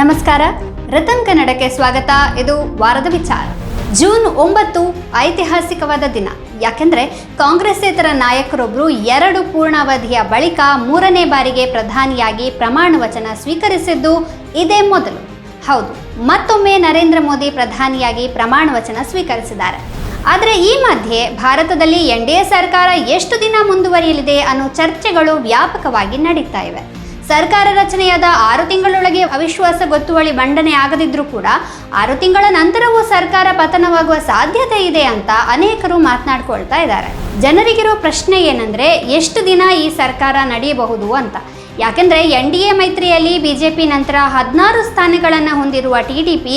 ನಮಸ್ಕಾರ. ರತನ್ ಕನ್ನಡಕ್ಕೆ ಸ್ವಾಗತ. ಇದು ವಾರದ ವಿಚಾರ. ಜೂನ್ ಒಂಬತ್ತು ಐತಿಹಾಸಿಕವಾದ ದಿನ. ಯಾಕೆಂದ್ರೆ ಕಾಂಗ್ರೆಸ್ಸೇತರ ನಾಯಕರೊಬ್ಬರು ಎರಡು ಪೂರ್ಣಾವಧಿಯ ಬಳಿಕ ಮೂರನೇ ಬಾರಿಗೆ ಪ್ರಧಾನಿಯಾಗಿ ಪ್ರಮಾಣ ವಚನ ಸ್ವೀಕರಿಸಿದ್ದು ಇದೇ ಮೊದಲು. ಹೌದು, ಮತ್ತೊಮ್ಮೆ ನರೇಂದ್ರ ಮೋದಿ ಪ್ರಧಾನಿಯಾಗಿ ಪ್ರಮಾಣ ವಚನ ಸ್ವೀಕರಿಸಿದ್ದಾರೆ. ಆದರೆ ಈ ಮಧ್ಯೆ ಭಾರತದಲ್ಲಿ ಎನ್ ಡಿ ಎ ಸರ್ಕಾರ ಎಷ್ಟು ದಿನ ಮುಂದುವರಿಯಲಿದೆ ಅನ್ನೋ ಚರ್ಚೆಗಳು ವ್ಯಾಪಕವಾಗಿ ನಡೀತಾ ಇವೆ. ಸರ್ಕಾರ ರಚನೆಯಾದ ಆರು ತಿಂಗಳೊಳಗೆ ಅವಿಶ್ವಾಸ ಗೊತ್ತುವಳಿ ಮಂಡನೆ ಆಗದಿದ್ರೂ ಕೂಡ ಆರು ತಿಂಗಳ ನಂತರವೂ ಸರ್ಕಾರ ಪತನವಾಗುವ ಸಾಧ್ಯತೆ ಇದೆ ಅಂತ ಅನೇಕರು ಮಾತನಾಡ್ಕೊಳ್ತಾ ಇದ್ದಾರೆ. ಜನರಿಗಿರೋ ಪ್ರಶ್ನೆ ಏನಂದ್ರೆ ಎಷ್ಟು ದಿನ ಈ ಸರ್ಕಾರ ನಡೆಯಬಹುದು ಅಂತ. ಯಾಕೆಂದ್ರೆ ಎನ್ ಡಿ ಎ ಮೈತ್ರಿಯಲ್ಲಿ ಬಿಜೆಪಿ ನಂತರ ಹದಿನಾರು ಸ್ಥಾನಗಳನ್ನು ಹೊಂದಿರುವ ಟಿ ಡಿ ಪಿ,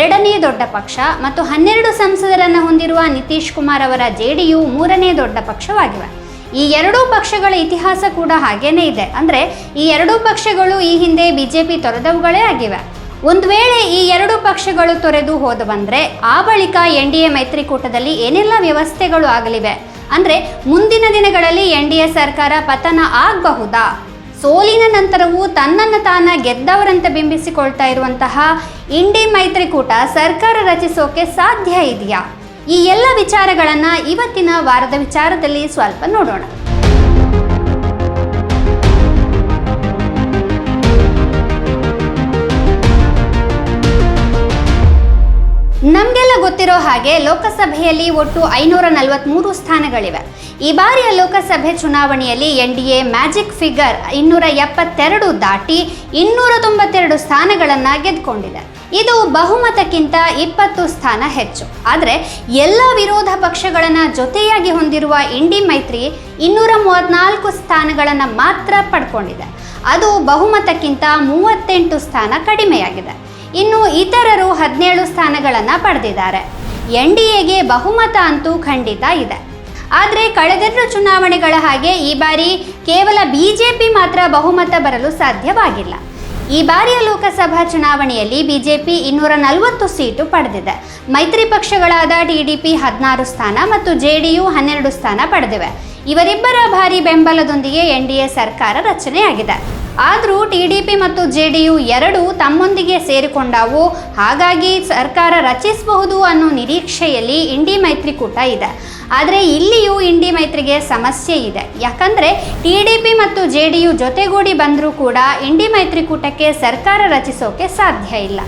ಎರಡನೇ ದೊಡ್ಡ ಪಕ್ಷ ಮತ್ತು ಹನ್ನೆರಡು ಸಂಸದರನ್ನು ಹೊಂದಿರುವ ನಿತೀಶ್ ಕುಮಾರ್ ಅವರ ಜೆ ಡಿ ಯು ಮೂರನೇ ದೊಡ್ಡ ಪಕ್ಷವಾಗಿವೆ. ಈ ಎರಡೂ ಪಕ್ಷಗಳ ಇತಿಹಾಸ ಕೂಡ ಹಾಗೇನೇ ಇದೆ. ಅಂದರೆ ಈ ಎರಡೂ ಪಕ್ಷಗಳು ಈ ಹಿಂದೆ ಬಿ ಜೆ ಪಿ ತೊರೆದವುಗಳೇ ಆಗಿವೆ. ಒಂದು ವೇಳೆ ಈ ಎರಡೂ ಪಕ್ಷಗಳು ತೊರೆದು ಹೋದ ಬಂದರೆ ಆ ಬಳಿಕ ಎನ್ ಡಿ ಎ ಮೈತ್ರಿಕೂಟದಲ್ಲಿ ಏನೆಲ್ಲ ವ್ಯವಸ್ಥೆಗಳು ಆಗಲಿವೆ? ಅಂದರೆ ಮುಂದಿನ ದಿನಗಳಲ್ಲಿ ಎನ್ ಡಿ ಎ ಸರ್ಕಾರ ಪತನ ಆಗಬಹುದಾ? ಸೋಲಿನ ನಂತರವೂ ತನ್ನನ್ನು ತಾನ ಗೆದ್ದವರಂತೆ ಬಿಂಬಿಸಿಕೊಳ್ತಾ ಇರುವಂತಹ ಇಂಡಿ ಮೈತ್ರಿಕೂಟ ಸರ್ಕಾರ ರಚಿಸೋಕೆ ಸಾಧ್ಯ ಇದೆಯಾ? ಈ ಎಲ್ಲ ವಿಚಾರಗಳನ್ನು ಇವತ್ತಿನ ವಾರದ ವಿಚಾರದಲ್ಲಿ ಸ್ವಲ್ಪ ನೋಡೋಣ. ನಮಗೆಲ್ಲ ಗೊತ್ತಿರೋ ಹಾಗೆ ಲೋಕಸಭೆಯಲ್ಲಿ ಒಟ್ಟು ಐನೂರ ನಲವತ್ತ್ಮೂರು ಸ್ಥಾನಗಳಿವೆ. ಈ ಬಾರಿಯ ಲೋಕಸಭೆ ಚುನಾವಣೆಯಲ್ಲಿ N D A magic figure ಇನ್ನೂರ ಎಪ್ಪತ್ತೆರಡು ದಾಟಿ ಇನ್ನೂರ ತೊಂಬತ್ತೆರಡು ಸ್ಥಾನಗಳನ್ನು ಗೆದ್ಕೊಂಡಿದೆ. ಇದು ಬಹುಮತಕ್ಕಿಂತ ಇಪ್ಪತ್ತು ಸ್ಥಾನ ಹೆಚ್ಚು. ಆದರೆ ಎಲ್ಲ ವಿರೋಧ ಪಕ್ಷಗಳನ್ನು ಜೊತೆಯಾಗಿ ಹೊಂದಿರುವ ಇಂಡಿ ಮೈತ್ರಿ ಇನ್ನೂರ ಮೂವತ್ತ್ನಾಲ್ಕು ಸ್ಥಾನಗಳನ್ನು ಮಾತ್ರ ಪಡ್ಕೊಂಡಿದೆ. ಅದು ಬಹುಮತಕ್ಕಿಂತ ಮೂವತ್ತೆಂಟು ಸ್ಥಾನ ಕಡಿಮೆಯಾಗಿದೆ. ಇನ್ನು ಇತರರು ಹದಿನೇಳು ಸ್ಥಾನಗಳನ್ನು ಪಡೆದಿದ್ದಾರೆ. ಎನ್ ಡಿ ಎಗೆ ಬಹುಮತ ಅಂತೂ ಖಂಡಿತ ಇದೆ. ಆದರೆ ಕಳೆದೆರಡು ಚುನಾವಣೆಗಳ ಹಾಗೆ ಈ ಬಾರಿ ಕೇವಲ ಬಿಜೆಪಿ ಮಾತ್ರ ಬಹುಮತ ಬರಲು ಸಾಧ್ಯವಾಗಿಲ್ಲ. ಈ ಬಾರಿಯ ಲೋಕಸಭಾ ಚುನಾವಣೆಯಲ್ಲಿ ಬಿಜೆಪಿ ಇನ್ನೂರ ನಲವತ್ತು ಸೀಟು ಪಡೆದಿದೆ. ಮೈತ್ರಿ ಪಕ್ಷಗಳಾದ ಟಿಡಿಪಿ ಹದಿನಾರು ಸ್ಥಾನ ಮತ್ತು ಜೆಡಿಯು ಹನ್ನೆರಡು ಸ್ಥಾನ ಪಡೆದಿವೆ. ಇವರಿಬ್ಬರ ಭಾರಿ ಬೆಂಬಲದೊಂದಿಗೆ ಎನ್ಡಿಎ ಸರ್ಕಾರ ರಚನೆಯಾಗಿದೆ. ಆದರೂ ಟಿ ಡಿ ಪಿ ಮತ್ತು ಜೆ ಡಿ ಯು ಎರಡೂ ತಮ್ಮೊಂದಿಗೆ ಸೇರಿಕೊಂಡವು. ಹಾಗಾಗಿ ಸರ್ಕಾರ ರಚಿಸಬಹುದು ಅನ್ನೋ ನಿರೀಕ್ಷೆಯಲ್ಲಿ ಇಂಡಿ ಮೈತ್ರಿಕೂಟ ಇದೆ. ಆದರೆ ಇಲ್ಲಿಯೂ ಇಂಡಿ ಮೈತ್ರಿಗೆ ಸಮಸ್ಯೆ ಇದೆ. ಯಾಕಂದರೆ ಟಿ ಡಿ ಪಿ ಮತ್ತು ಜೆ ಡಿ ಯು ಜೊತೆಗೂಡಿ ಬಂದರೂ ಕೂಡ ಇಂಡಿ ಮೈತ್ರಿಕೂಟಕ್ಕೆ ಸರ್ಕಾರ ರಚಿಸೋಕೆ ಸಾಧ್ಯ ಇಲ್ಲ.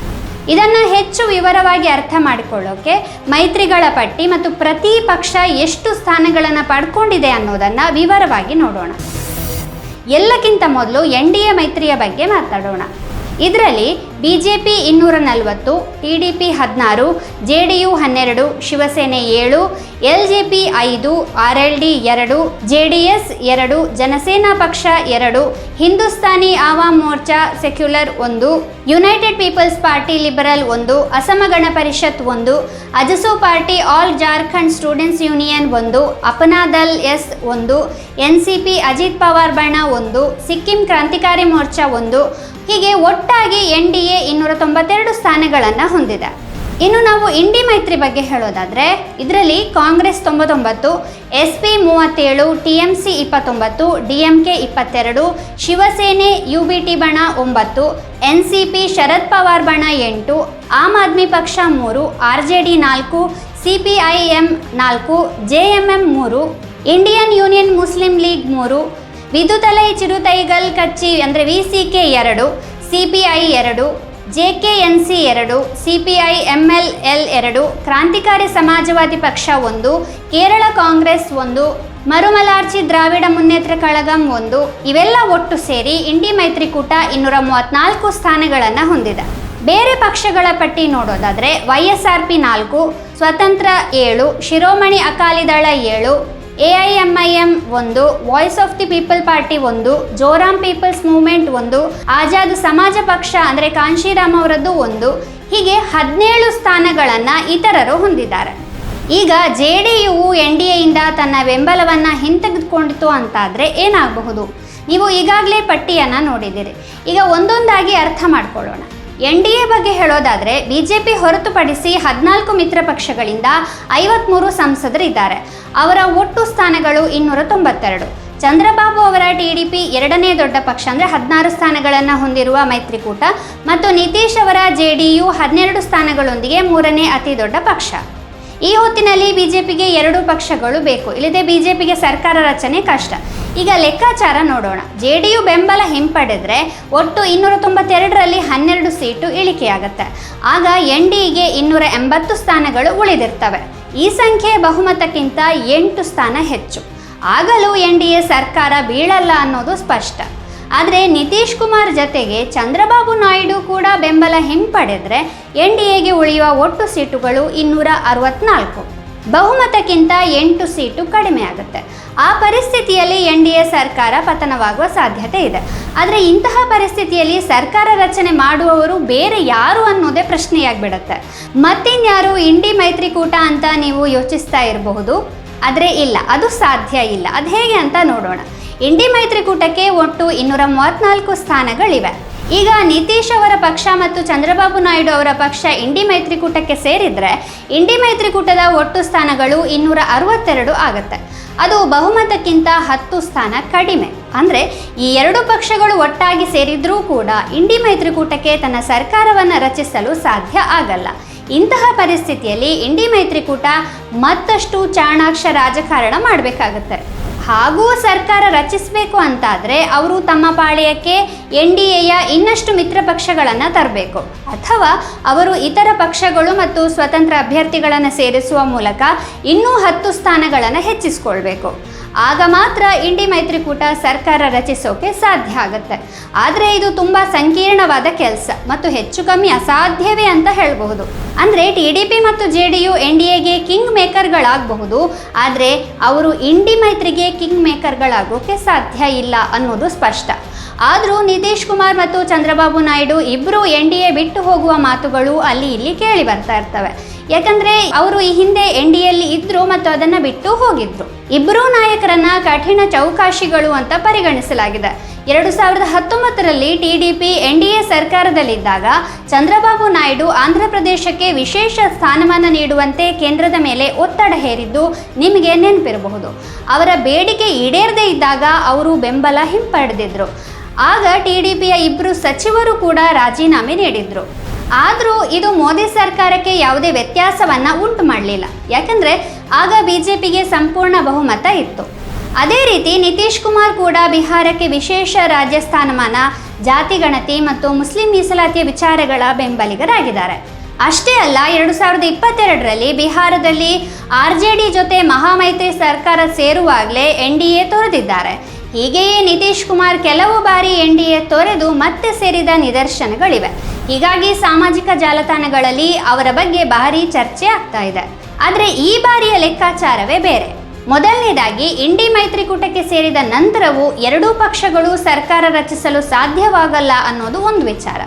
ಇದನ್ನು ಹೆಚ್ಚು ವಿವರವಾಗಿ ಅರ್ಥ ಮಾಡಿಕೊಳ್ಳೋಕೆ ಮೈತ್ರಿಗಳ ಪಟ್ಟಿ ಮತ್ತು ಪ್ರತಿ ಪಕ್ಷ ಎಷ್ಟು ಸ್ಥಾನಗಳನ್ನು ಪಡ್ಕೊಂಡಿದೆ ಅನ್ನೋದನ್ನು ವಿವರವಾಗಿ ನೋಡೋಣ. ಎಲ್ಲಕ್ಕಿಂತ ಮೊದಲು ಎನ್ ಡಿ ಎ ಮೈತ್ರಿಯ ಬಗ್ಗೆ ಮಾತಾಡೋಣ. ಇದರಲ್ಲಿ ಬಿ ಜೆ ಪಿ ಇನ್ನೂರ ನಲವತ್ತು ಟಿ ಡಿ ಪಿ ಹದಿನಾರು, ಜೆ ಡಿ ಯು ಹನ್ನೆರಡು, ಶಿವಸೇನೆ ಏಳು, ಎಲ್ ಜೆ ಪಿ ಐದು, ಆರ್ ಎಲ್ ಡಿ ಎರಡು, ಜೆ ಡಿ ಎಸ್ ಎರಡು, ಜನಸೇನಾ ಪಕ್ಷ ಎರಡು, ಹಿಂದೂಸ್ತಾನಿ ಆವಾಮ್ ಮೋರ್ಚಾ ಸೆಕ್ಯುಲರ್ ಒಂದು ಯುನೈಟೆಡ್ ಪೀಪಲ್ಸ್ ಪಾರ್ಟಿ ಲಿಬರಲ್ ಒಂದು, ಅಸಮ ಗಣ ಪರಿಷತ್ ಒಂದು, AJSU party all Jharkhand students union ಒಂದು ಅಪನಾದಲ್ ಎಸ್ ಒಂದು N C P Ajit Pawar ಬಣ ಒಂದು, ಸಿಕ್ಕಿಂ ಕ್ರಾಂತಿಕಾರಿ ಮೋರ್ಚಾ ಒಂದು, ಹೀಗೆ ಒಟ್ಟಾಗಿ ಎನ್ ಡಿ ಎ ಇನ್ನೂರ ತೊಂಬತ್ತೆರಡು ಸ್ಥಾನಗಳನ್ನು ಹೊಂದಿದೆ. ಇನ್ನು ನಾವು ಇಂಡಿ ಮೈತ್ರಿ ಬಗ್ಗೆ ಹೇಳೋದಾದರೆ, ಇದರಲ್ಲಿ ಕಾಂಗ್ರೆಸ್ ತೊಂಬತ್ತೊಂಬತ್ತು ಎಸ್ ಪಿ ಮೂವತ್ತೇಳು, ಟಿ ಎಂ ಸಿ ಇಪ್ಪತ್ತೊಂಬತ್ತು, ಡಿ ಎಂ ಕೆ ಇಪ್ಪತ್ತೆರಡು, ಶಿವಸೇನೆ ಯು ಬಿ ಟಿ ಬಣ ಒಂಬತ್ತು, N C P Sharad Pawar ಬಣ ಎಂಟು, ಆಮ್ ಆದ್ಮಿ ಪಕ್ಷ ಮೂರು, ಆರ್ ಜೆ ಡಿ ನಾಲ್ಕು, ಸಿ ಪಿ ಐ ಎಂ ನಾಲ್ಕು, ಜೆ ಎಂ ಎಂ ಮೂರು, ಇಂಡಿಯನ್ ಯೂನಿಯನ್ ಮುಸ್ಲಿಂ ಲೀಗ್ ಮೂರು ವಿದುತಲೈ ಚಿರುತೈಗಲ್ ಕಚ್ಚಿ ಅಂದರೆ ವಿ ಸಿ ಕೆ ಎರಡು, ಸಿ ಪಿ ಐ ಎರಡು ಜೆ ಕೆ ಎನ್ ಸಿ ಎರಡು, ಸಿಪಿಐ ಎಂಎಲ್ಎಲ್ ಎರಡು, ಕ್ರಾಂತಿಕಾರಿ ಸಮಾಜವಾದಿ ಪಕ್ಷ ಒಂದು, ಕೇರಳ ಕಾಂಗ್ರೆಸ್ ಒಂದು ಮರುಮಲಾರ್ಚಿ ದ್ರಾವಿಡ ಮುನ್ನೇತ್ರ ಕಳಗಂ ಒಂದು, ಇವೆಲ್ಲ ಒಟ್ಟು ಸೇರಿ ಇಂಡಿ ಮೈತ್ರಿಕೂಟ ಇನ್ನೂರ ಮೂವತ್ತ್ನಾಲ್ಕು ಸ್ಥಾನಗಳನ್ನು ಹೊಂದಿದೆ. ಬೇರೆ ಪಕ್ಷಗಳ ಪಟ್ಟಿ ನೋಡೋದಾದರೆ ವೈ ಎಸ್ ಆರ್ ಪಿ ನಾಲ್ಕು, ಸ್ವತಂತ್ರ ಏಳು, ಶಿರೋಮಣಿ ಅಕಾಲಿದಳ ಏಳು A I M I M ಒಂದು voice of the people party ಒಂದು ಜೋರಾಮ್ ಪೀಪಲ್ಸ್ ಮೂವ್ಮೆಂಟ್ ಒಂದು, ಆಜಾದ್ ಸಮಾಜ ಪಕ್ಷ ಅಂದರೆ ಕಾಂಶಿರಾಮ್ ಅವರದ್ದು ಒಂದು, ಹೀಗೆ ಹದಿನೇಳು ಸ್ಥಾನಗಳನ್ನು ಇತರರು ಹೊಂದಿದ್ದಾರೆ. ಈಗ J D U N D ಎಯಿಂದ ತನ್ನ ಬೆಂಬಲವನ್ನು ಹಿಂತೆಗೆದುಕೊಂಡಿತು ಅಂತಾದರೆ ಏನಾಗಬಹುದು? ನೀವು ಈಗಾಗಲೇ ಪಟ್ಟಿಯನ್ನು ನೋಡಿದ್ದೀರಿ. ಈಗ ಒಂದೊಂದಾಗಿ ಅರ್ಥ ಮಾಡ್ಕೊಳ್ಳೋಣ. ಎನ್ ಡಿ ಎ ಬಗ್ಗೆ ಹೇಳೋದಾದರೆ ಬಿ ಜೆ ಪಿ ಹೊರತುಪಡಿಸಿ ಹದಿನಾಲ್ಕು ಮಿತ್ರ ಪಕ್ಷಗಳಿಂದ ಐವತ್ತ್ಮೂರು ಸಂಸದರಿದ್ದಾರೆ. ಅವರ ಒಟ್ಟು ಸ್ಥಾನಗಳು ಇನ್ನೂರ ತೊಂಬತ್ತೆರಡು. ಚಂದ್ರಬಾಬು ಅವರ ಟಿಡಿಪಿ ಎರಡನೇ ದೊಡ್ಡ ಪಕ್ಷ ಅಂದರೆ ಹದಿನಾರು ಸ್ಥಾನಗಳನ್ನು ಹೊಂದಿರುವ ಮೈತ್ರಿಕೂಟ ಮತ್ತು ನಿತೀಶ್ ಅವರ ಜೆ ಡಿ ಹನ್ನೆರಡು ಸ್ಥಾನಗಳೊಂದಿಗೆ ಮೂರನೇ ಅತಿ ದೊಡ್ಡ ಪಕ್ಷ. ಈ ಹೊತ್ತಿನಲ್ಲಿ ಬಿಜೆಪಿಗೆ ಎರಡು ಪಕ್ಷಗಳು ಬೇಕು. ಇಲ್ಲದೆ ಬಿಜೆಪಿಗೆ ಸರ್ಕಾರ ರಚನೆ ಕಷ್ಟ. ಈಗ ಲೆಕ್ಕಾಚಾರ ನೋಡೋಣ. ಜೆ ಡಿ ಯು ಬೆಂಬಲ ಹಿಂಪಡೆದ್ರೆ ಒಟ್ಟು ಇನ್ನೂರ ತೊಂಬತ್ತೆರಡರಲ್ಲಿ ಹನ್ನೆರಡು ಸೀಟು ಇಳಿಕೆಯಾಗುತ್ತೆ. ಆಗ ಎನ್ ಡಿಗೆ ಇನ್ನೂರ ಎಂಬತ್ತು ಸ್ಥಾನಗಳು ಉಳಿದಿರ್ತವೆ. ಈ ಸಂಖ್ಯೆ ಬಹುಮತಕ್ಕಿಂತ ಎಂಟು ಸ್ಥಾನ ಹೆಚ್ಚು. ಆಗಲೂ ಎನ್ ಡಿ ಎ ಸರ್ಕಾರ ಬೀಳಲ್ಲ ಅನ್ನೋದು ಸ್ಪಷ್ಟ. ಆದರೆ ನಿತೀಶ್ ಕುಮಾರ್ ಜತೆಗೆ ಚಂದ್ರಬಾಬು ನಾಯ್ಡು ಕೂಡ ಬೆಂಬಲ ಹಿಂಪಡೆದ್ರೆ ಎನ್ ಡಿ ಎಗೆ ಉಳಿಯುವ ಒಟ್ಟು ಸೀಟುಗಳು ಇನ್ನೂರ ಅರವತ್ನಾಲ್ಕು. ಬಹುಮತಕ್ಕಿಂತ ಎಂಟು ಸೀಟು ಕಡಿಮೆ ಆಗುತ್ತೆ. ಆ ಪರಿಸ್ಥಿತಿಯಲ್ಲಿ ಎನ್ ಡಿ ಎ ಸರ್ಕಾರ ಪತನವಾಗುವ ಸಾಧ್ಯತೆ ಇದೆ. ಆದರೆ ಇಂತಹ ಪರಿಸ್ಥಿತಿಯಲ್ಲಿ ಸರ್ಕಾರ ರಚನೆ ಮಾಡುವವರು ಬೇರೆ ಯಾರು ಅನ್ನೋದೇ ಪ್ರಶ್ನೆಯಾಗಿಬಿಡುತ್ತೆ. ಮತ್ತಿನ್ಯಾರು ಇಂಡಿ ಮೈತ್ರಿಕೂಟ ಅಂತ ನೀವು ಯೋಚಿಸ್ತಾ ಇರಬಹುದು? ಆದರೆ ಇಲ್ಲ, ಅದು ಸಾಧ್ಯ ಇಲ್ಲ. ಅದು ಹೇಗೆ ಅಂತ ನೋಡೋಣ. ಇಂಡಿ ಮೈತ್ರಿಕೂಟಕ್ಕೆ ಒಟ್ಟು ಇನ್ನೂರ ಮೂವತ್ನಾಲ್ಕು ಸ್ಥಾನಗಳಿವೆ. ಈಗ ನಿತೀಶ್ ಅವರ ಪಕ್ಷ ಮತ್ತು ಚಂದ್ರಬಾಬು ನಾಯ್ಡು ಅವರ ಪಕ್ಷ ಇಂಡಿ ಮೈತ್ರಿಕೂಟಕ್ಕೆ ಸೇರಿದರೆ ಇಂಡಿ ಮೈತ್ರಿಕೂಟದ ಒಟ್ಟು ಸ್ಥಾನಗಳು ಇನ್ನೂರ ಅರವತ್ತೆರಡು ಆಗುತ್ತೆ. ಅದು ಬಹುಮತಕ್ಕಿಂತ ಹತ್ತು ಸ್ಥಾನ ಕಡಿಮೆ. ಅಂದರೆ ಈ ಎರಡು ಪಕ್ಷಗಳು ಒಟ್ಟಾಗಿ ಸೇರಿದ್ರೂ ಕೂಡ ಇಂಡಿ ಮೈತ್ರಿಕೂಟಕ್ಕೆ ತನ್ನ ಸರ್ಕಾರವನ್ನು ರಚಿಸಲು ಸಾಧ್ಯ ಆಗಲ್ಲ. ಇಂತಹ ಪರಿಸ್ಥಿತಿಯಲ್ಲಿ ಇಂಡಿ ಮೈತ್ರಿಕೂಟ ಮತ್ತಷ್ಟು ಚಾಣಾಕ್ಷ ರಾಜಕಾರಣ ಮಾಡಬೇಕಾಗತ್ತೆ. ಹಾಗೂ ಸರ್ಕಾರ ರಚಿಸಬೇಕು ಅಂತಾದರೆ ಅವರು ತಮ್ಮ ಪಾಳ್ಯಕ್ಕೆ ಎನ್ ಡಿ ಎಯ ಇನ್ನಷ್ಟು ಮಿತ್ರ ಪಕ್ಷಗಳನ್ನು ತರಬೇಕು. ಅಥವಾ ಅವರು ಇತರ ಪಕ್ಷಗಳು ಮತ್ತು ಸ್ವತಂತ್ರ ಅಭ್ಯರ್ಥಿಗಳನ್ನು ಸೇರಿಸುವ ಮೂಲಕ ಇನ್ನೂ ಹತ್ತು ಸ್ಥಾನಗಳನ್ನು ಹೆಚ್ಚಿಸ್ಕೊಳ್ಬೇಕು. ಆಗ ಮಾತ್ರ ಇಂಡಿ ಮೈತ್ರಿಕೂಟ ಸರ್ಕಾರ ರಚಿಸೋಕೆ ಸಾಧ್ಯ ಆಗುತ್ತೆ. ಆದರೆ ಇದು ತುಂಬ ಸಂಕೀರ್ಣವಾದ ಕೆಲಸ ಮತ್ತು ಹೆಚ್ಚು ಕಮ್ಮಿ ಅಸಾಧ್ಯವೇ ಅಂತ ಹೇಳಬಹುದು. ಅಂದರೆ ಟಿ ಡಿ ಪಿ ಮತ್ತು J D U N D ಎಗೆ ಕಿಂಗ್ ಮೇಕರ್ಗಳಾಗಬಹುದು. ಆದರೆ ಅವರು ಇಂಡಿ ಮೈತ್ರಿಗೆ ಕಿಂಗ್ ಮೇಕರ್ಗಳಾಗೋಕೆ ಸಾಧ್ಯ ಇಲ್ಲ ಅನ್ನೋದು ಸ್ಪಷ್ಟ. ಆದರೂ ನಿತೀಶ್ ಕುಮಾರ್ ಮತ್ತು ಚಂದ್ರಬಾಬು ನಾಯ್ಡು ಇಬ್ಬರು ಎನ್ ಡಿ ಎ ಬಿಟ್ಟು ಹೋಗುವ ಮಾತುಗಳು ಅಲ್ಲಿ ಇಲ್ಲಿ ಕೇಳಿ ಬರ್ತಾ ಇರ್ತವೆ. ಯಾಕಂದ್ರೆ ಅವರು ಈ ಹಿಂದೆ ಎನ್ ಡಿ ಎಲ್ಲಿ ಇದ್ರು ಮತ್ತು ಅದನ್ನ ಬಿಟ್ಟು ಹೋಗಿದ್ರು. ಇಬ್ಬರೂ ನಾಯಕರನ್ನ ಕಠಿಣ ಚೌಕಾಶಿಗಳು ಅಂತ ಪರಿಗಣಿಸಲಾಗಿದೆ. ಎರಡು ಸಾವಿರದ ಹತ್ತೊಂಬತ್ತರಲ್ಲಿ T D P N D A ಸರ್ಕಾರದಲ್ಲಿದ್ದಾಗ Chandrababu Naidu Andhra ಪ್ರದೇಶಕ್ಕೆ ವಿಶೇಷ ಸ್ಥಾನಮಾನ ನೀಡುವಂತೆ ಕೇಂದ್ರದ ಮೇಲೆ ಒತ್ತಡ ಹೇರಿದ್ದು ನಿಮಗೆ ನೆನಪಿರಬಹುದು. ಅವರ ಬೇಡಿಕೆ ಈಡೇರದೇ ಇದ್ದಾಗ ಅವರು ಬೆಂಬಲ ಹಿಂಪಡೆದಿದ್ರು. ಆಗ ಟಿ ಡಿ ಪಿಯ ಇಬ್ಬರು ಸಚಿವರು ಕೂಡ ರಾಜೀನಾಮೆ ನೀಡಿದ್ರು. ಆದರೂ ಇದು ಮೋದಿ ಸರ್ಕಾರಕ್ಕೆ ಯಾವುದೇ ವ್ಯತ್ಯಾಸವನ್ನು ಉಂಟು ಮಾಡಲಿಲ್ಲ. ಯಾಕಂದರೆ ಆಗ ಬಿ ಜೆ ಪಿಗೆ ಸಂಪೂರ್ಣ ಬಹುಮತ ಇತ್ತು. ಅದೇ ರೀತಿ ನಿತೀಶ್ ಕುಮಾರ್ ಕೂಡ ಬಿಹಾರಕ್ಕೆ ವಿಶೇಷ ರಾಜ್ಯ ಸ್ಥಾನಮಾನ, ಜಾತಿ ಗಣತಿ ಮತ್ತು ಮುಸ್ಲಿಂ ಮೀಸಲಾತಿಯ ವಿಚಾರಗಳ ಬೆಂಬಲಿಗರಾಗಿದ್ದಾರೆ. ಅಷ್ಟೇ ಅಲ್ಲ, ಎರಡು ಸಾವಿರದ ಇಪ್ಪತ್ತೆರಡರಲ್ಲಿ ಬಿಹಾರದಲ್ಲಿ ಆರ್ ಜೆ ಡಿ ಜೊತೆ ಮಹಾಮೈತ್ರಿ ಸರ್ಕಾರ ಸೇರುವಾಗಲೇ ಎನ್ ಡಿ ಎ ತೊರೆದಿದ್ದಾರೆ. ಹೀಗೆಯೇ ನಿತೀಶ್ ಕುಮಾರ್ ಕೆಲವು ಬಾರಿ ಎನ್ ಡಿ ಎ ತೊರೆದು ಮತ್ತೆ ಸೇರಿದ ನಿದರ್ಶನಗಳಿವೆ. ಹೀಗಾಗಿ ಸಾಮಾಜಿಕ ಜಾಲತಾಣಗಳಲ್ಲಿ ಅವರ ಬಗ್ಗೆ ಭಾರಿ ಚರ್ಚೆ ಆಗ್ತಾ ಇದೆ. ಆದರೆ ಈ ಬಾರಿಯ ಲೆಕ್ಕಾಚಾರವೇ ಬೇರೆ. ಮೊದಲನೇದಾಗಿ ಇಂಡಿ ಮೈತ್ರಿಕೂಟಕ್ಕೆ ಸೇರಿದ ನಂತರವೂ ಎರಡೂ ಪಕ್ಷಗಳು ಸರ್ಕಾರ ರಚಿಸಲು ಸಾಧ್ಯವಾಗಲ್ಲ ಅನ್ನೋದು ಒಂದು ವಿಚಾರ.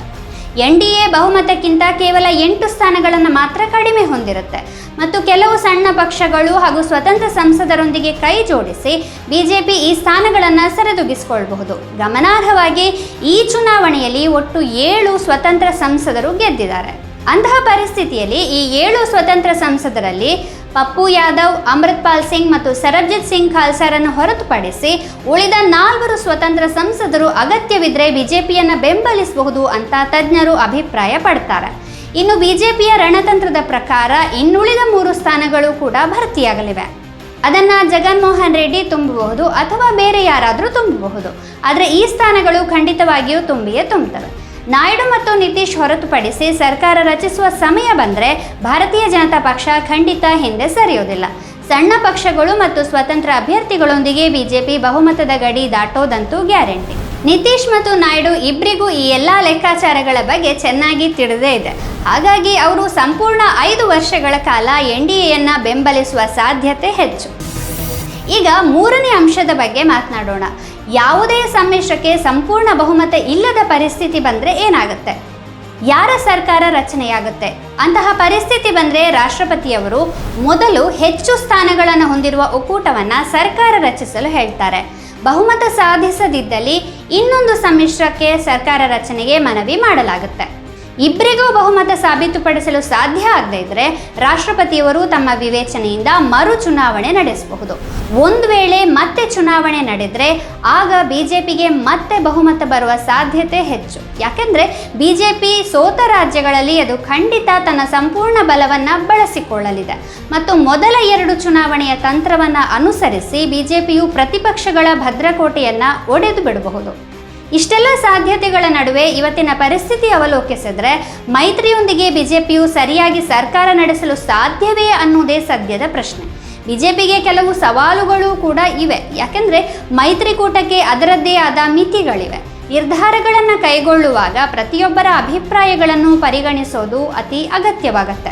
ಎನ್ ಡಿ ಎ ಬಹುಮತಕ್ಕಿಂತ ಕೇವಲ ಎಂಟು ಸ್ಥಾನಗಳನ್ನು ಮಾತ್ರ ಕಡಿಮೆ ಹೊಂದಿರುತ್ತೆ. ಮತ್ತು ಕೆಲವು ಸಣ್ಣ ಪಕ್ಷಗಳು ಹಾಗೂ ಸ್ವತಂತ್ರ ಸಂಸದರೊಂದಿಗೆ ಕೈ ಜೋಡಿಸಿ ಬಿಜೆಪಿ ಈ ಸ್ಥಾನಗಳನ್ನು ಸರಿದೂಗಿಸಿಕೊಳ್ಳಬಹುದು ಗಮನಾರ್ಹವಾಗಿ ಈ ಚುನಾವಣೆಯಲ್ಲಿ ಒಟ್ಟು ಏಳು ಸ್ವತಂತ್ರ ಸಂಸದರು ಗೆದ್ದಿದ್ದಾರೆ. ಅಂತಹ ಪರಿಸ್ಥಿತಿಯಲ್ಲಿ ಈ ಏಳು ಸ್ವತಂತ್ರ ಸಂಸದರಲ್ಲಿ ಪಪ್ಪು ಯಾದವ್, ಅಮೃತ್ಪಾಲ್ ಸಿಂಗ್ ಮತ್ತು ಸರಬ್ಜಿತ್ ಸಿಂಗ್ ಖಾಲ್ಸಾರನ್ನು ಹೊರತುಪಡಿಸಿ ಉಳಿದ ನಾಲ್ವರು ಸ್ವತಂತ್ರ ಸಂಸದರು ಅಗತ್ಯವಿದ್ರೆ ಬಿಜೆಪಿಯನ್ನು ಬೆಂಬಲಿಸಬಹುದು ಅಂತ ತಜ್ಞರು ಅಭಿಪ್ರಾಯ ಪಡ್ತಾರೆ ಇನ್ನು ಬಿಜೆಪಿಯ ರಣತಂತ್ರದ ಪ್ರಕಾರ ಇನ್ನುಳಿದ ಮೂರು ಸ್ಥಾನಗಳು ಕೂಡ ಭರ್ತಿಯಾಗಲಿವೆ. ಅದನ್ನು ಜಗನ್ಮೋಹನ್ ರೆಡ್ಡಿ ತುಂಬಬಹುದು ಅಥವಾ ಬೇರೆ ಯಾರಾದರೂ ತುಂಬಬಹುದು. ಆದರೆ ಈ ಸ್ಥಾನಗಳು ಖಂಡಿತವಾಗಿಯೂ ತುಂಬಿಯೇ ತುಂಬುತ್ತವೆ ನಾಯ್ಡು ಮತ್ತು ನಿತೀಶ್ ಹೊರತುಪಡಿಸಿ ಸರ್ಕಾರ ರಚಿಸುವ ಸಮಯ ಬಂದರೆ ಭಾರತೀಯ ಜನತಾ ಪಕ್ಷ ಖಂಡಿತ ಹಿಂದೆ ಸರಿಯೋದಿಲ್ಲ. ಸಣ್ಣ ಪಕ್ಷಗಳು ಮತ್ತು ಸ್ವತಂತ್ರ ಅಭ್ಯರ್ಥಿಗಳೊಂದಿಗೆ ಬಿಜೆಪಿ ಬಹುಮತದ ಗಡಿ ದಾಟೋದಂತೂ ಗ್ಯಾರಂಟಿ. ನಿತೀಶ್ ಮತ್ತು ನಾಯ್ಡು ಇಬ್ಬರಿಗೂ ಈ ಎಲ್ಲ ಲೆಕ್ಕಾಚಾರಗಳ ಬಗ್ಗೆ ಚೆನ್ನಾಗಿ ತಿಳಿದೇ ಇದೆ. ಹಾಗಾಗಿ ಅವರು ಸಂಪೂರ್ಣ ಐದು ವರ್ಷಗಳ ಕಾಲ ಎನ್ ಡಿ ಎಯನ್ನು ಬೆಂಬಲಿಸುವ ಸಾಧ್ಯತೆ ಹೆಚ್ಚು. ಈಗ ಮೂರನೇ ಅಂಶದ ಬಗ್ಗೆ ಮಾತನಾಡೋಣ. ಯಾವುದೇ ಸಮ್ಮಿಶ್ರಕ್ಕೆ ಸಂಪೂರ್ಣ ಬಹುಮತ ಇಲ್ಲದ ಪರಿಸ್ಥಿತಿ ಬಂದರೆ ಏನಾಗುತ್ತೆ? ಯಾರ ಸರ್ಕಾರ ರಚನೆಯಾಗುತ್ತೆ? ಅಂತಹ ಪರಿಸ್ಥಿತಿ ಬಂದರೆ ರಾಷ್ಟ್ರಪತಿಯವರು ಮೊದಲು ಹೆಚ್ಚು ಸ್ಥಾನಗಳನ್ನು ಹೊಂದಿರುವ ಒಕ್ಕೂಟವನ್ನು ಸರ್ಕಾರ ರಚಿಸಲು ಹೇಳ್ತಾರೆ. ಬಹುಮತ ಸಾಧಿಸದಿದ್ದಲ್ಲಿ ಇನ್ನೊಂದು ಸಮ್ಮಿಶ್ರಕ್ಕೆ ಸರ್ಕಾರ ರಚನೆಗೆ ಮನವಿ ಮಾಡಲಾಗುತ್ತೆ. ಇಬ್ಬರಿಗೂ ಬಹುಮತ ಸಾಬೀತುಪಡಿಸಲು ಸಾಧ್ಯ ಆಗದೇ ಇದ್ರೆ ರಾಷ್ಟ್ರಪತಿಯವರು ತಮ್ಮ ವಿವೇಚನೆಯಿಂದ ಮರು ಚುನಾವಣೆ ನಡೆಸಬಹುದು. ಒಂದು ವೇಳೆ ಮತ್ತೆ ಚುನಾವಣೆ ನಡೆದ್ರೆ ಆಗ ಬಿಜೆಪಿಗೆ ಮತ್ತೆ ಬಹುಮತ ಬರುವ ಸಾಧ್ಯತೆ ಹೆಚ್ಚು. ಯಾಕೆಂದ್ರೆ ಬಿಜೆಪಿ ಸೋತ ರಾಜ್ಯಗಳಲ್ಲಿ ಅದು ಖಂಡಿತ ತನ್ನ ಸಂಪೂರ್ಣ ಬಲವನ್ನು ಬಳಸಿಕೊಳ್ಳಲಿದೆ. ಮತ್ತು ಮೊದಲ ಎರಡು ಚುನಾವಣೆಯ ತಂತ್ರವನ್ನು ಅನುಸರಿಸಿ ಬಿಜೆಪಿಯು ಪ್ರತಿಪಕ್ಷಗಳ ಭದ್ರಕೋಟೆಯನ್ನ ಒಡೆದು ಬಿಡಬಹುದು. ಇಷ್ಟೆಲ್ಲ ಸಾಧ್ಯತೆಗಳ ನಡುವೆ ಇವತ್ತಿನ ಪರಿಸ್ಥಿತಿ ಅವಲೋಕಿಸಿದ್ರೆ ಮೈತ್ರಿಯೊಂದಿಗೆ ಬಿಜೆಪಿಯು ಸರಿಯಾಗಿ ಸರ್ಕಾರ ನಡೆಸಲು ಸಾಧ್ಯವೇ ಅನ್ನೋದೇ ಸದ್ಯದ ಪ್ರಶ್ನೆ. ಬಿಜೆಪಿಗೆ ಕೆಲವು ಸವಾಲುಗಳು ಕೂಡ ಇವೆ. ಯಾಕೆಂದರೆ ಮೈತ್ರಿಕೂಟಕ್ಕೆ ಅದರದ್ದೇ ಆದ ಮಿತಿಗಳಿವೆ. ನಿರ್ಧಾರಗಳನ್ನು ಕೈಗೊಳ್ಳುವಾಗ ಪ್ರತಿಯೊಬ್ಬರ ಅಭಿಪ್ರಾಯಗಳನ್ನು ಪರಿಗಣಿಸೋದು ಅತಿ ಅಗತ್ಯವಾಗತ್ತೆ.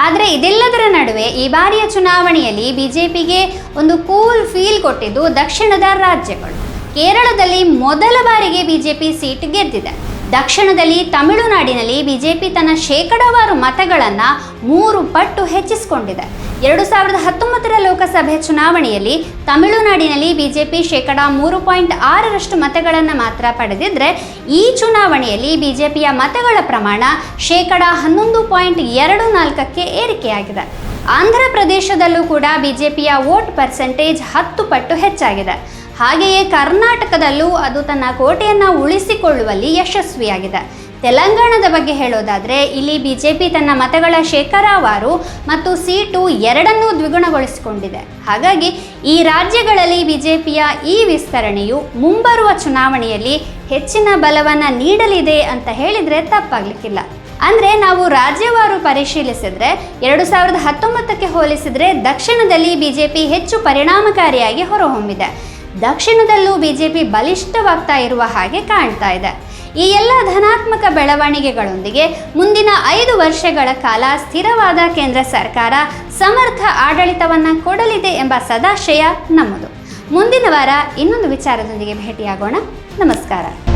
ಆದರೆ ಇದೆಲ್ಲದರ ನಡುವೆ ಈ ಬಾರಿಯ ಚುನಾವಣೆಯಲ್ಲಿ ಬಿಜೆಪಿಗೆ ಒಂದು ಕೂಲ್ ಫೀಲ್ ಕೊಟ್ಟಿದ್ದು ದಕ್ಷಿಣದ ರಾಜ್ಯಗಳು. ಕೇರಳದಲ್ಲಿ ಮೊದಲ ಬಾರಿಗೆ ಬಿಜೆಪಿ ಸೀಟ್ ಗೆದ್ದಿದೆ. ದಕ್ಷಿಣದಲ್ಲಿ ತಮಿಳುನಾಡಿನಲ್ಲಿ ಬಿಜೆಪಿ ತನ್ನ ಶೇಕಡಾವಾರು ಮತಗಳನ್ನು ಮೂರು ಪಟ್ಟು ಹೆಚ್ಚಿಸಿಕೊಂಡಿದೆ. ಎರಡು ಸಾವಿರದ ಹತ್ತೊಂಬತ್ತರ ಲೋಕಸಭೆ ಚುನಾವಣೆಯಲ್ಲಿ ತಮಿಳುನಾಡಿನಲ್ಲಿ ಬಿಜೆಪಿ ಶೇಕಡಾ ಮೂರು ಪಾಯಿಂಟ್ ಆರರಷ್ಟು ಮತಗಳನ್ನು ಮಾತ್ರ ಪಡೆದಿದ್ದರೆ ಈ ಚುನಾವಣೆಯಲ್ಲಿ ಬಿಜೆಪಿಯ ಮತಗಳ ಪ್ರಮಾಣ ಶೇಕಡ ಹನ್ನೊಂದು ಪಾಯಿಂಟ್ ಎರಡು ನಾಲ್ಕಕ್ಕೆ ಏರಿಕೆಯಾಗಿದೆ. ಆಂಧ್ರ ಪ್ರದೇಶದಲ್ಲೂ ಕೂಡ ಬಿಜೆಪಿಯ ವೋಟ್ ಪರ್ಸೆಂಟೇಜ್ ಹತ್ತು ಪಟ್ಟು ಹೆಚ್ಚಾಗಿದೆ. ಹಾಗೆಯೇ ಕರ್ನಾಟಕದಲ್ಲೂ ಅದು ತನ್ನ ಕೋಟೆಯನ್ನು ಉಳಿಸಿಕೊಳ್ಳುವಲ್ಲಿ ಯಶಸ್ವಿಯಾಗಿದೆ. ತೆಲಂಗಾಣದ ಬಗ್ಗೆ ಹೇಳೋದಾದರೆ, ಇಲ್ಲಿ ಬಿ ಜೆ ಪಿ ತನ್ನ ಮತಗಳ ಶೇಕಡಾವಾರು ಮತ್ತು ಸೀಟು ಎರಡನ್ನೂ ದ್ವಿಗುಣಗೊಳಿಸಿಕೊಂಡಿದೆ. ಹಾಗಾಗಿ ಈ ರಾಜ್ಯಗಳಲ್ಲಿ ಬಿ ಜೆ ಪಿಯ ಈ ವಿಸ್ತರಣೆಯು ಮುಂಬರುವ ಚುನಾವಣೆಯಲ್ಲಿ ಹೆಚ್ಚಿನ ಬಲವನ್ನು ನೀಡಲಿದೆ ಅಂತ ಹೇಳಿದರೆ ತಪ್ಪಾಗಲಿಕ್ಕಿಲ್ಲ. ಅಂದರೆ ನಾವು ರಾಜ್ಯವಾರು ಪರಿಶೀಲಿಸಿದರೆ, ಎರಡು ಸಾವಿರದ ಹತ್ತೊಂಬತ್ತಕ್ಕೆ ಹೋಲಿಸಿದರೆ ದಕ್ಷಿಣದಲ್ಲಿ ಬಿ ಜೆ ಪಿ ಹೆಚ್ಚು ಪರಿಣಾಮಕಾರಿಯಾಗಿ ಹೊರಹೊಮ್ಮಿದೆ. ದಕ್ಷಿಣದಲ್ಲೂ ಬಿಜೆಪಿ ಬಲಿಷ್ಠವಾಗ್ತಾ ಇರುವ ಹಾಗೆ ಕಾಣ್ತಾ ಇದೆ. ಈ ಎಲ್ಲ ಧನಾತ್ಮಕ ಬೆಳವಣಿಗೆಗಳೊಂದಿಗೆ ಮುಂದಿನ ಐದು ವರ್ಷಗಳ ಕಾಲ ಸ್ಥಿರವಾದ ಕೇಂದ್ರ ಸರ್ಕಾರ ಸಮರ್ಥ ಆಡಳಿತವನ್ನು ಕೊಡಲಿದೆ ಎಂಬ ಸದಾಶಯ ನಮ್ಮದು. ಮುಂದಿನ ವಾರ ಇನ್ನೊಂದು ವಿಚಾರದೊಂದಿಗೆ ಭೇಟಿಯಾಗೋಣ. ನಮಸ್ಕಾರ.